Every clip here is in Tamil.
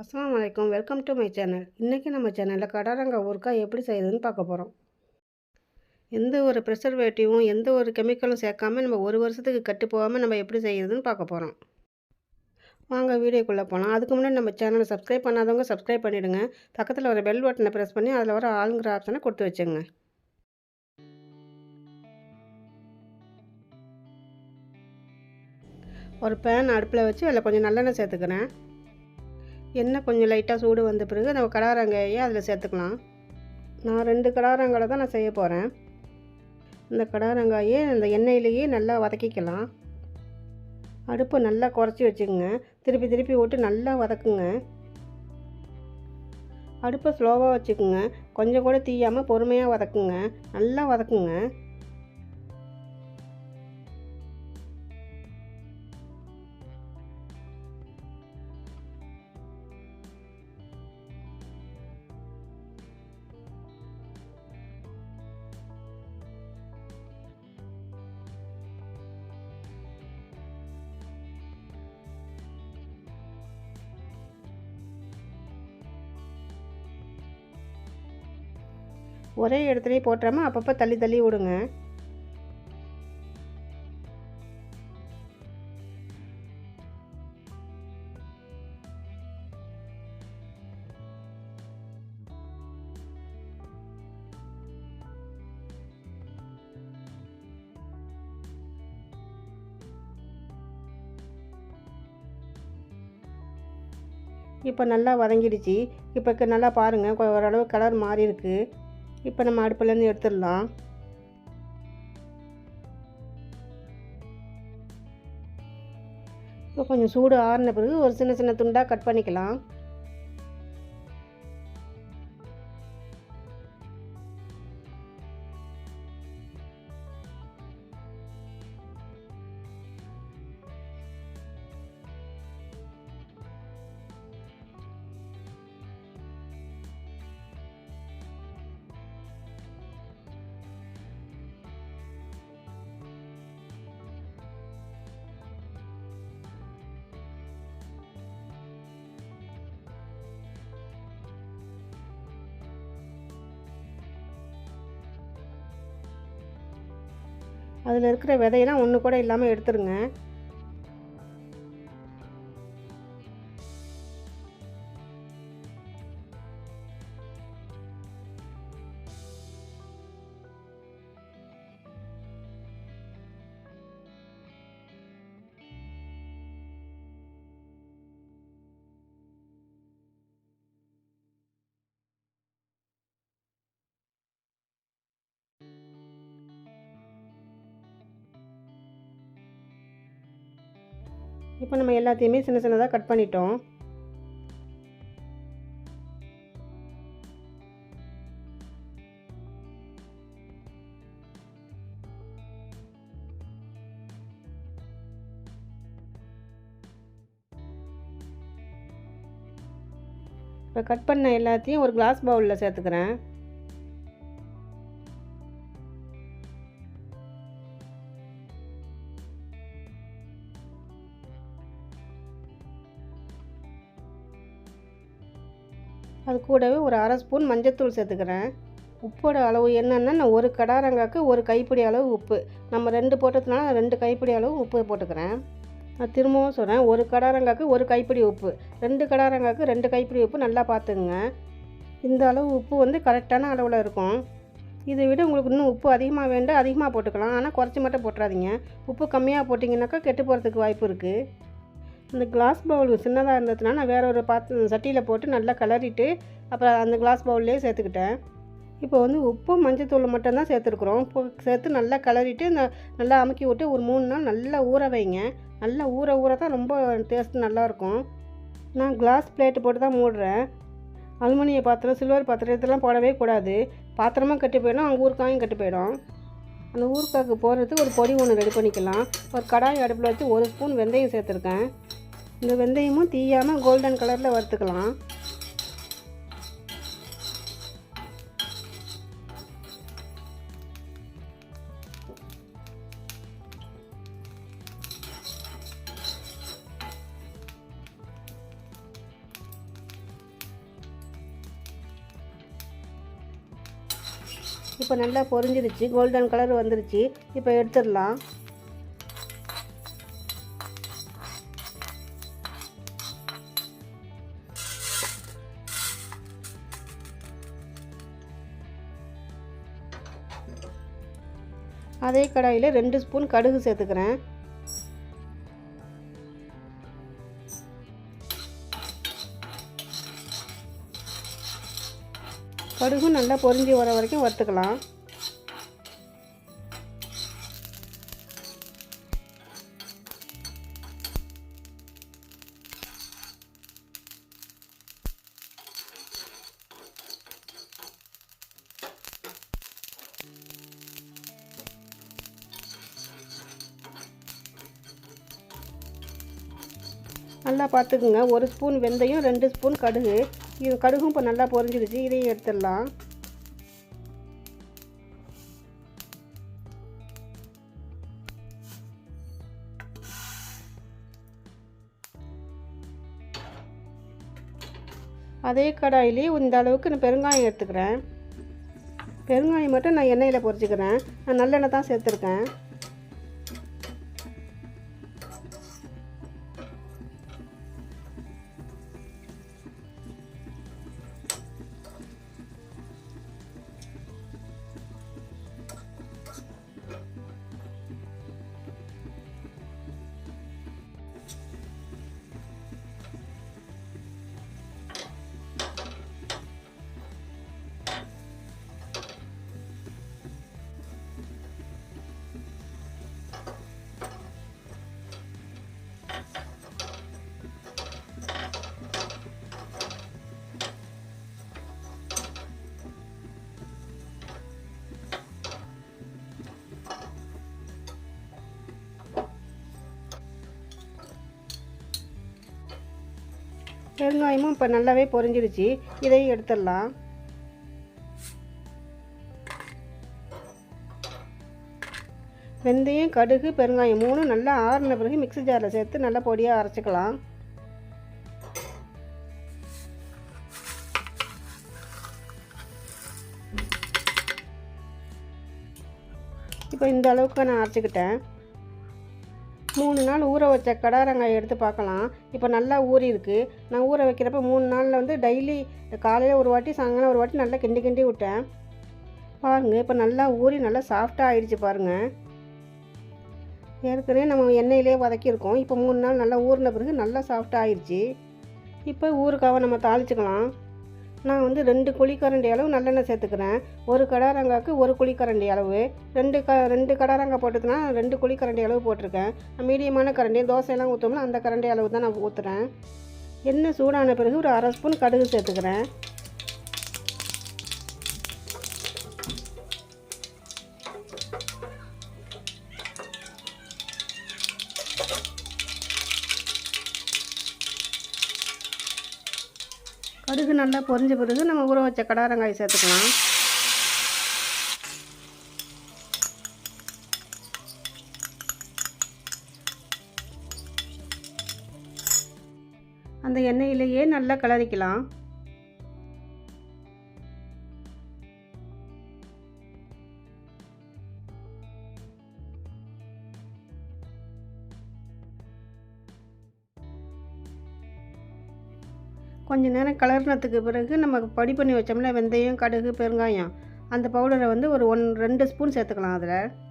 அஸ்லாம் வலைக்கம் வெல்கம் டு மை சேனல். இன்றைக்கி நம்ம சேனலில் கடரங்காய் ஊறுகாய் எப்படி செய்கிறதுன்னு பார்க்க போகிறோம் எந்த ஒரு ப்ரெசர்வேட்டிவும் எந்த ஒரு கெமிக்கலும் சேர்க்காம நம்ம ஒரு வருஷத்துக்கு கட்டு போகாமல் நம்ம எப்படி செய்கிறதுன்னு பார்க்க போகிறோம் வாங்க வீடியோக்குள்ளே போகலாம் அதுக்கு முன்னாடி நம்ம சேனலை சப்ஸ்கிரைப் பண்ணாதவங்க சப்ஸ்கிரைப் பண்ணிவிடுங்க பக்கத்தில் வர பெல் பட்டனை ப்ரெஸ் பண்ணி அதில் வர ஆளுங்கிற ஆப்ஷனை கொடுத்து வச்சுங்க. ஒரு பேன் அடுப்பில் வச்சு அதில் கொஞ்சம் நல்லெண்ணெய் சேர்த்துக்கிறேன். எண்ணெய் கொஞ்சம் லைட்டாக சூடு வந்த பிறகு நம்ம கடாரங்காயை அதில் சேர்த்துக்கலாம். நான் ரெண்டு கடாரங்காயை தான் நான் செய்ய போகிறேன் இந்த கடாரங்காயை இந்த எண்ணெயிலேயே நல்லா வதக்கிக்கலாம். அடுப்பை நல்லா குறைச்சி வச்சுக்கோங்க. திருப்பி திருப்பி விட்டு நல்லா வதக்குங்க. அடுப்பை ஸ்லோவாக வச்சுக்கோங்க. கொஞ்சம் கூட தீயாமல் பொறுமையாக வதக்குங்க. நல்லா வதக்குங்க. ஒரே இடத்துலையே போட்டுறாமல் அப்பப்போ தள்ளி தள்ளி விடுங்க. இப்போ நல்லா வதங்கிடுச்சு. இப்போ நல்லா பாருங்கள் ஓரளவு கலர் மாறி இருக்குது இப்போ நம்ம அடுப்புலேருந்து எடுத்துடலாம். இப்போ கொஞ்சம் சூடு ஆறின பிறகு ஒரு சின்ன சின்ன துண்டாக கட் பண்ணிக்கலாம். அதில் இருக்கிற விதையெல்லாம் ஒன்று கூட இல்லாமல் எடுத்துருங்க. இப்போ நம்ம எல்லாத்தையுமே சின்ன சின்னதாக கட் பண்ணிட்டோம். இப்போ கட் பண்ண எல்லாத்தையும் ஒரு கிளாஸ் பவுலில் சேர்த்துக்கிறேன். கூடவே ஒரு அரை ஸ்பூன் மஞ்சத்தூள் சேர்த்துக்கிறேன். உப்போட அளவு என்னென்னா நான் ஒரு கடாரங்காக்கு ஒரு கைப்பிடி அளவு உப்பு. நம்ம ரெண்டு போட்டதுனால நான் ரெண்டு கைப்பிடி அளவு உப்பு போட்டுக்கிறேன். நான் திரும்பவும் சொல்கிறேன் ஒரு கடாரங்காக்கு ஒரு கைப்பிடி உப்பு. ரெண்டு கடாரங்காக்கு ரெண்டு கைப்பிடி உப்பு நல்லா பார்த்துங்க இந்த அளவு உப்பு வந்து கரெக்டான அளவில் இருக்கும். இதை விட உங்களுக்கு இன்னும் உப்பு அதிகமாக வேண்டாம் அதிகமாக போட்டுக்கலாம். ஆனால் குறைச்சி மட்டும் போட்டுறாதீங்க. உப்பு கம்மியாக போட்டிங்கனாக்கா கெட்டு போகிறதுக்கு வாய்ப்பு இருக்குது அந்த கிளாஸ் பவுல் சின்னதாக இருந்ததுன்னா நான் வேற ஒரு பாத்திர சட்டியில் போட்டு நல்லா கிளறிட்டு அப்புறம் அந்த கிளாஸ் பவுல்லே சேர்த்துக்கிட்டேன். இப்போ வந்து உப்பு மஞ்சத்தூள் மட்டும்தான் சேர்த்துருக்குறோம். இப்போ சேர்த்து நல்லா கிளறிட்டு நல்லா அமுக்கி விட்டு ஒரு மூணு நாள் நல்லா ஊற வைங்க. நல்லா ஊற ஊற தான் ரொம்ப டேஸ்ட் நல்லாயிருக்கும் நான் கிளாஸ் பிளேட்டு போட்டு தான் மூடுறேன். அலுமினிய பாத்திரம் சில்வர் பாத்திரம் இதெல்லாம் போடவே கூடாது. பாத்திரமும் கட்டி போயிடும் அங்கே ஊறுக்காயும் கட்டி போயிடும். அந்த ஊருக்காக்கு போடுறதுக்கு ஒரு பொடி ஒன்று ரெடி பண்ணிக்கலாம். ஒரு கடாய் அடுப்பில் வச்சு ஒரு ஸ்பூன் வெந்தயம் சேர்த்துருக்கேன். இந்த வெந்தயமும் தீயாமல் கோல்டன் கலரில் வறுத்துக்கலாம். இப்போ நல்லா பொறிஞ்சிருச்சு கோல்டன் கலர் வந்துருச்சு. இப்போ எடுத்துடலாம். அதே கடாயில் ரெண்டு ஸ்பூன் கடுகு சேர்த்துக்கிறேன். கடுகும் நல்லா பொரிஞ்சு வர வரைக்கும் வறுத்துக்கலாம். நல்லா பார்த்துக்குங்க. ஒரு ஸ்பூன் வெந்தயம் ரெண்டு ஸ்பூன் கடுகு. இது கடுகும் இப்போ நல்லா பொரிஞ்சிடுச்சு. இதையும் எடுத்துடலாம். அதே கடாயிலே இந்த அளவுக்கு நான் பெருங்காயம் எடுத்துக்கிறேன். பெருங்காயம் மட்டும் நான் எண்ணெயில் பொரிச்சிக்கிறேன். நான் நல்லெண்ணெய் தான் சேர்த்துருக்கேன். பெருங்காயமும் இப்போ நல்லாவே பொரிஞ்சிருச்சு இதையும் எடுத்துடலாம். வெந்தயம் கடுகு பெருங்காயம் மூணு நல்லா ஆறின பிறகு மிக்ஸி ஜாரில் சேர்த்து நல்லா பொடியாக அரைச்சிக்கலாம். இப்போ இந்த அளவுக்கு நான் அரைச்சிக்கிட்டேன். மூணு நாள் ஊற வச்ச கடாரங்காய் எடுத்து பார்க்கலாம். இப்போ நல்லா ஊறி இருக்குது நான் ஊற வைக்கிறப்ப மூணு நாளில் வந்து டெய்லி காலையில் ஒரு வாட்டி சாயங்காலம் ஒரு வாட்டி நல்லா கிண்டி கிண்டி விட்டேன். பாருங்கள் இப்போ நல்லா ஊறி நல்லா சாஃப்டாக ஆயிடுச்சு பாருங்கள் ஏற்கனவே நம்ம எண்ணெயிலே வதக்கியிருக்கோம். இப்போ மூணு நாள் நல்லா ஊறின பிறகு நல்லா சாஃப்டாக ஆயிடுச்சு. இப்போ ஊறுக்காவை நம்ம தாளிச்சுக்கலாம். நான் வந்து ரெண்டு குழிக்கரண்டி அளவு நல்லெண்ணெய் சேர்த்துக்கிறேன். ஒரு கடாரங்காய்க்கு ஒரு குழிக்கரண்டி அளவு. ரெண்டு க ரெண்டு கடாரங்காய் போட்டுதுன்னா ரெண்டு குழிக்கரண்டி அளவு போட்டிருக்கேன். மீடியமான கரண்டி தோசையெல்லாம் ஊற்றோம்னா அந்த கரண்டி அளவு தான் நான் ஊற்றுறேன் எண்ணெய் சூடான பிறகு ஒரு அரை ஸ்பூன் கடுகு சேர்த்துக்கிறேன். கடுகு நல்லா பொரிஞ்ச பிறகு நம்ம ஊற வச்ச கடாரங்காய் சேர்த்துக்கலாம். அந்த எண்ணெயிலேயே நல்லா கிளறிக்கலாம். கொஞ்சம் நேரம் கலர்னத்துக்கு பிறகு நம்ம படி பண்ணி வச்சோம்ல வெந்தயம் கடுகு பெருங்காயம். அந்த பவுடரை வந்து ஒரு ஒன் ரெண்டு ஸ்பூன் சேர்த்துக்கலாம் அதில்.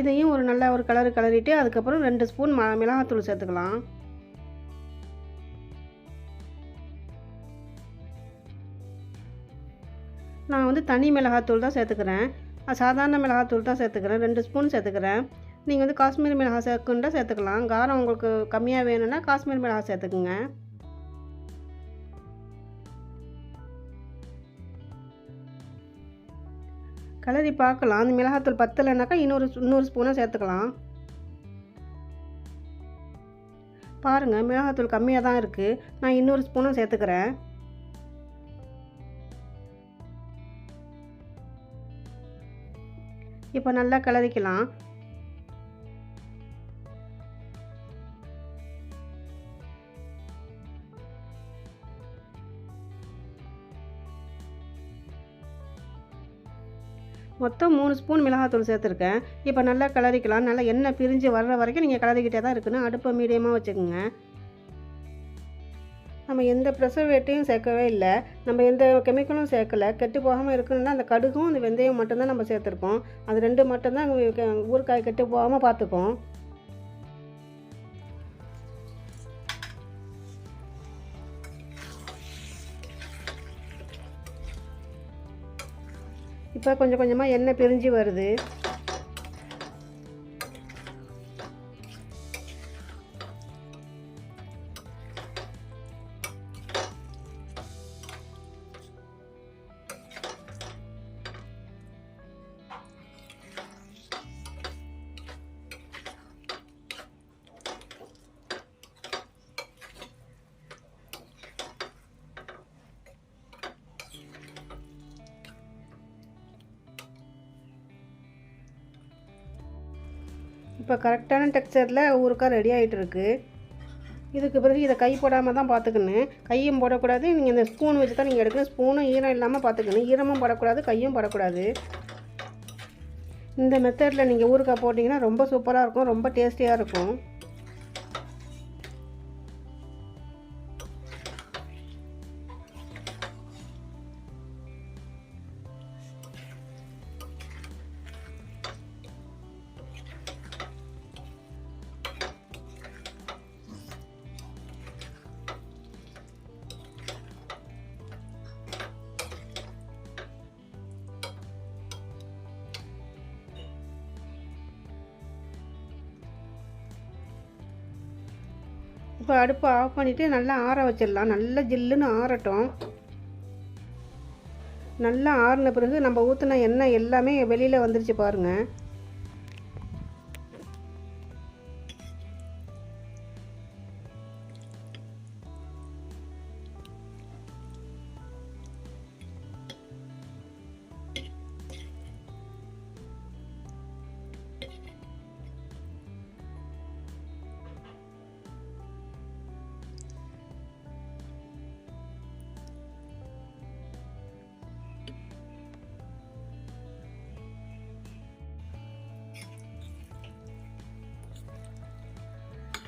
இதையும் ஒரு நல்ல ஒரு கலர் கலரிட்டு அதுக்கப்புறம் ரெண்டு ஸ்பூன் ம மிளகாத்தூள் சேர்த்துக்கலாம். தனி மிளகாத்தூள் தான் சேர்த்துக்கிறேன். சாதாரண மிளகாத்தூள் தான் சேர்த்துக்கிறேன். ரெண்டு ஸ்பூன் சேர்த்துக்கிறேன். நீங்கள் வந்து காஷ்மீர் மிளகாய் சேர்க்குண்டா சேர்த்துக்கலாம். காரம் உங்களுக்கு கம்மியாக வேணும்னா காஷ்மீர் மிளகாய் சேர்த்துக்குங்க. கலரி பார்க்கலாம். அந்த மிளகாத்தூள் பத்தலைனாக்கா இன்னொரு இன்னொரு ஸ்பூனாக சேர்த்துக்கலாம். பாருங்கள் மிளகாத்தூள் கம்மியாக தான் இருக்குது நான் இன்னொரு ஸ்பூனும் சேர்த்துக்கிறேன். இப்போ நல்லா கிளறிக்கலாம் மொத்தம் மூணு ஸ்பூன் மிளகாத்தூள் சேர்த்துருக்கேன். இப்போ நல்லா கிளறிக்கலாம் நல்லா எண்ணெய் பிரிஞ்சு வர்ற வரைக்கும் நீங்கள் கிளறிக்கிட்டே தான் இருக்கணும். அடுப்பை மீடியமாக வச்சுக்கோங்க. நம்ம எந்த ப்ரெசர்வேட்டையும் சேர்க்கவே இல்லை. நம்ம எந்த கெமிக்கலும் சேர்க்கலை. கெட்டு போகாமல் இருக்கணும்னா அந்த கடுகும் அந்த வெந்தயம் மட்டும்தான் நம்ம சேர்த்துருக்கோம் அது ரெண்டு மட்டும்தான் ஊறுகாய் கெட்டு போகாமல் பார்த்துக்கும் இப்போ கொஞ்சம் கொஞ்சமாக எண்ணெய் பிரிஞ்சு வருது. இப்போ கரெக்டான டெக்ஸ்டரில் ஊறுக்காய் ரெடி ஆகிட்டுருக்கு இதுக்கு பிறகு இதை கை போடாமல் தான் பார்த்துக்கணும். கையும் போடக்கூடாது. நீங்கள் இந்த ஸ்பூன் வச்சு தான் நீங்கள் எடுக்கணும். ஸ்பூனும் ஈரம் இல்லாமல் பார்த்துக்கணும். ஈரமும் படக்கூடாது கையும் படக்கூடாது. இந்த மெத்தடில் நீங்கள் ஊறுக்காய் போட்டிங்கன்னா ரொம்ப சூப்பராக இருக்கும் ரொம்ப டேஸ்டியாக இருக்கும். இப்போ அடுப்பை ஆஃப் பண்ணிவிட்டு நல்லா ஆற வச்சிடலாம். நல்லா ஜில்லுன்னு ஆறட்டும். நல்லா ஆறின பிறகு நம்ம ஊற்றின எண்ணெய் எல்லாமே வெளியில் வந்துருச்சு பாருங்கள்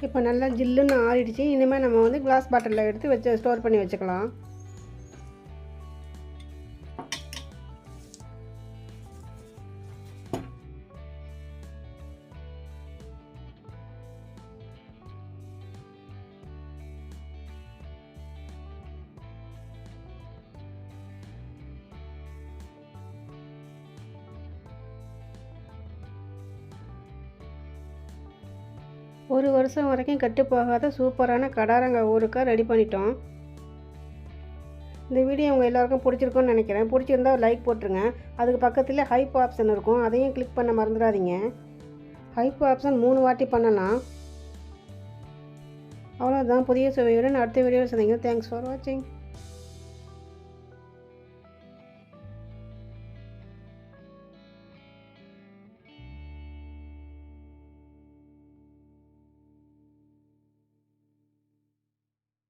இப்போ நல்லா ஜில்லுன்னு ஆறிடுச்சு. இனிமேல் நம்ம வந்து கிளாஸ் பாட்டிலில் எடுத்து வச்சு ஸ்டோர் பண்ணி வச்சுக்கலாம். ஒரு வருஷம் வரைக்கும் கெட்டு போகாத சூப்பரான கடாரங்காய் ஊறுக்காய் ரெடி பண்ணிட்டோம். இந்த வீடியோ உங்கள் எல்லாருக்கும் பிடிச்சிருக்கும்னு நினைக்கிறேன். பிடிச்சிருந்தா லைக் போட்டுருங்க. அதுக்கு பக்கத்தில் ஹைப் ஆப்ஷன் இருக்கும். அதையும் கிளிக் பண்ண மறந்துடாதீங்க. ஹைப் ஆப்ஷன் மூணு வாட்டி பண்ணலாம். அவ்வளோதான் புதிய சுவையுடன் அடுத்த வீடியோ சந்திங்க. தேங்க்ஸ் ஃபார் வாட்சிங்